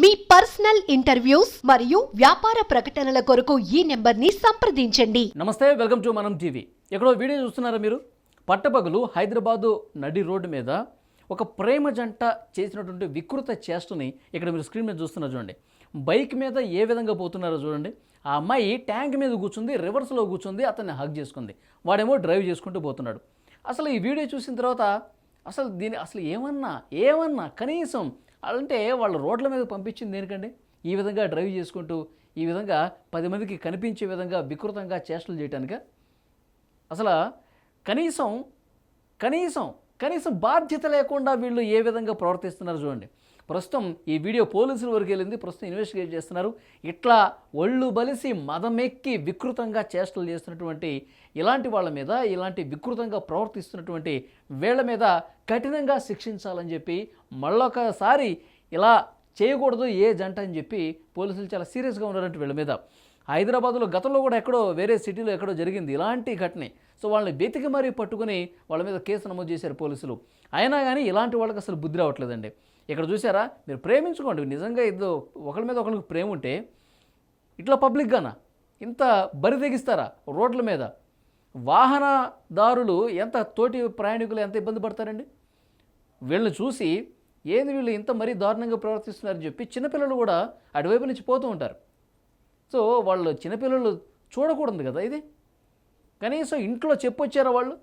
మీ personal interviews మరియు వ్యాపార ప్రకటనల కొరకు ఈ నెంబర్ని సంప్రదించండి. నమస్తే వెల్కమ్ టు మనం టీవీ. ఎక్కడో వీడియో చూస్తున్నారా మీరు? పట్టపగలు హైదరాబాదు నడి రోడ్డు మీద ఒక ప్రేమ జంట చేసినటువంటి వికృత చేష్టని ఇక్కడ మీరు స్క్రీన్ మీద చూస్తున్నారు చూడండి. బైక్ మీద ఏ విధంగా పోతున్నారో చూడండి. ఆ అమ్మాయి ట్యాంక్ మీద కూర్చుంది రివర్స్లో కూర్చుంది అతన్ని హగ్ చేసుకుంది. వాడేమో డ్రైవ్ చేసుకుంటూ పోతున్నాడు. అసలు ఈ వీడియో చూసిన తర్వాత అసలు దీని అసలు ఏమన్నా ఏమన్నా కనీసం అంటే వాళ్ళ రోడ్ల మీద పంపించింది దేనికండి? ఈ విధంగా డ్రైవ్ చేసుకుంటూ ఈ విధంగా పది మందికి కనిపించే విధంగా వికృతంగా చేష్టలు చేయటానిక? అసలు కనీసం కనీసం కనీసం బాధ్యత లేకుండా వీళ్ళు ఏ విధంగా ప్రవర్తిస్తున్నారు చూడండి. ప్రస్తుతం ఈ వీడియో పోలీసుల వరకు వెళ్ళింది ప్రస్తుతం ఇన్వెస్టిగేట్ చేస్తున్నారు. ఇట్లా ఒళ్ళు బలిసి మదమెక్కి వికృతంగా చేష్టలు చేస్తున్నటువంటి ఇలాంటి వాళ్ళ మీద ఇలాంటి వికృతంగా ప్రవర్తిస్తున్నటువంటి వీళ్ళ మీద కఠినంగా శిక్షించాలని చెప్పి మళ్ళొకసారి ఇలా చేయకూడదు ఏ జంట అని చెప్పి పోలీసులు చాలా సీరియస్గా ఉన్నారంటే వీళ్ళ మీద. హైదరాబాద్లో గతంలో కూడా ఎక్కడో వేరే సిటీలో ఎక్కడో జరిగింది ఇలాంటి ఘటనే. సో వాళ్ళని వెతికి మరీ పట్టుకుని వాళ్ళ మీద కేసు నమోదు చేశారు పోలీసులు. అయినా కానీ ఇలాంటి వాళ్ళకి అసలు బుద్ధి రావట్లేదండి. ఇక్కడ చూసారా మీరు ప్రేమించుకోండి. నిజంగా ఇద్దరు ఒకరి మీద ఒకరికి ప్రేమ ఉంటే ఇట్లా పబ్లిక్గానా? ఇంత బరి తెగిస్తారా రోడ్ల మీద? వాహనదారులు ఎంత తోటి ప్రయాణికులు ఎంత ఇబ్బంది పడతారండి? వీళ్ళని చూసి ఏంది వీళ్ళు ఇంత మరీ దారుణంగా ప్రవర్తిస్తున్నారని చెప్పి చిన్నపిల్లలు కూడా అటువైపు నుంచి పోతూ ఉంటారు. సో వాళ్ళు చిన్నపిల్లలు చూడకూడదు కదా ఇది? కనీసం ఇంట్లో చెప్పొచ్చారా వాళ్ళు?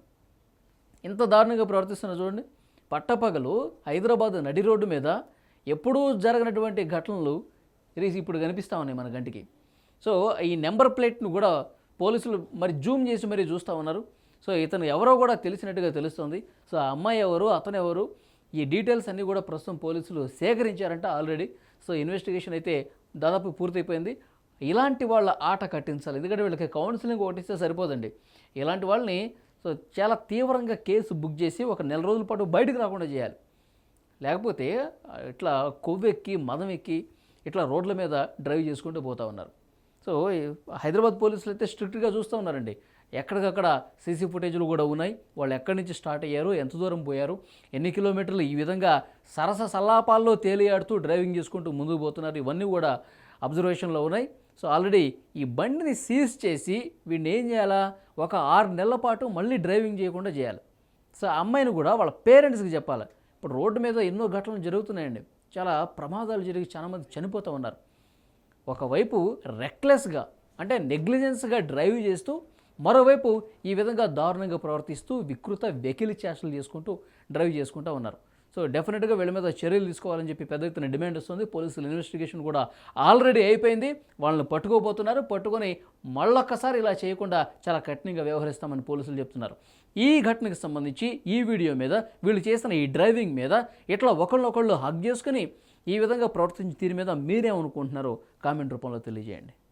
ఇంత దారుణంగా ప్రవర్తిస్తున్నారు చూడండి. పట్టపగలు హైదరాబాద్ నడి రోడ్డు మీద ఎప్పుడూ జరగనటువంటి ఘటనలు రీసి ఇప్పుడు కనిపిస్తూ ఉన్నాయి మన గంటికి. సో ఈ నెంబర్ ప్లేట్ను కూడా పోలీసులు మరి జూమ్ చేసి మరీ చూస్తూ ఉన్నారు. సో ఇతను ఎవరో కూడా తెలిసినట్టుగా తెలుస్తుంది. సో ఆ అమ్మాయి ఎవరు అతను ఎవరు ఈ డీటెయిల్స్ అన్నీ కూడా ప్రస్తుతం పోలీసులు సేకరించారంట ఆల్రెడీ. సో ఇన్వెస్టిగేషన్ అయితే దాదాపు పూర్తయిపోయింది. ఇలాంటి వాళ్ళ ఆట కట్టించాలి. ఎందుకంటే వీళ్ళకి కౌన్సిలింగ్ ఒకటి సరిపోదండి. ఇలాంటి వాళ్ళని సో చాలా తీవ్రంగా కేసు బుక్ చేసి ఒక నెల రోజుల పాటు బయటకు రాకుండా చేయాలి. లేకపోతే ఇట్లా కొవ్వెక్కి మదం ఎక్కి ఇట్లా రోడ్ల మీద డ్రైవ్ చేసుకుంటూ పోతూ ఉన్నారు. సో హైదరాబాద్ పోలీసులు అయితే స్ట్రిక్ట్గా చూస్తూ ఉన్నారండి. ఎక్కడికక్కడ సీసీ ఫుటేజ్లు కూడా ఉన్నాయి. వాళ్ళు ఎక్కడి నుంచి స్టార్ట్ అయ్యారు? ఎంత దూరం పోయారు? ఎన్ని కిలోమీటర్లు ఈ విధంగా సరస సల్లాపాల్లో తేలియాడుతూ డ్రైవింగ్ చేసుకుంటూ ముందుకు పోతున్నారు? ఇవన్నీ కూడా అబ్జర్వేషన్లో ఉన్నాయి. సో ఆల్రెడీ ఈ బండిని సీజ్ చేసి వీడిని ఏం చేయాలా? ఒక ఆరు నెలల పాటు మళ్ళీ డ్రైవింగ్ చేయకుండా చేయాలి. సో ఆ అమ్మాయిని కూడా వాళ్ళ పేరెంట్స్కి చెప్పాలి. ఇప్పుడు రోడ్డు మీద ఎన్నో ఘటనలు జరుగుతున్నాయండి. చాలా ప్రమాదాలు జరిగి చాలామంది చనిపోతూ ఉన్నారు. ఒకవైపు రెక్లెస్గా అంటే నెగ్లిజెన్స్గా డ్రైవ్ చేస్తూ మరోవైపు ఈ విధంగా దారుణంగా ప్రవర్తిస్తూ వికృత వెకిలి చేష్టలు చేసుకుంటూ డ్రైవ్ చేసుకుంటూ ఉన్నారు. సో డెఫినెట్గా వీళ్ళ మీద చర్యలు తీసుకోవాలని చెప్పి పెద్ద ఎత్తున డిమాండ్ వస్తుంది. పోలీసుల ఇన్వెస్టిగేషన్ కూడా ఆల్రెడీ అయిపోయింది. వాళ్ళని పట్టుకోబోతున్నారు. పట్టుకొని మళ్ళొక్కసారి ఇలా చేయకుండా చాలా కఠినంగా వ్యవహరిస్తామని పోలీసులు చెప్తున్నారు. ఈ ఘటనకు సంబంధించి ఈ వీడియో మీద వీళ్ళు చేసిన ఈ డ్రైవింగ్ మీద ఇట్లా ఒకళ్ళొకళ్ళు హగ్ చేసుకుని ఈ విధంగా ప్రవర్తించే తీరు మీద మీరేమనుకుంటున్నారో కామెంట్ రూపంలో తెలియజేయండి.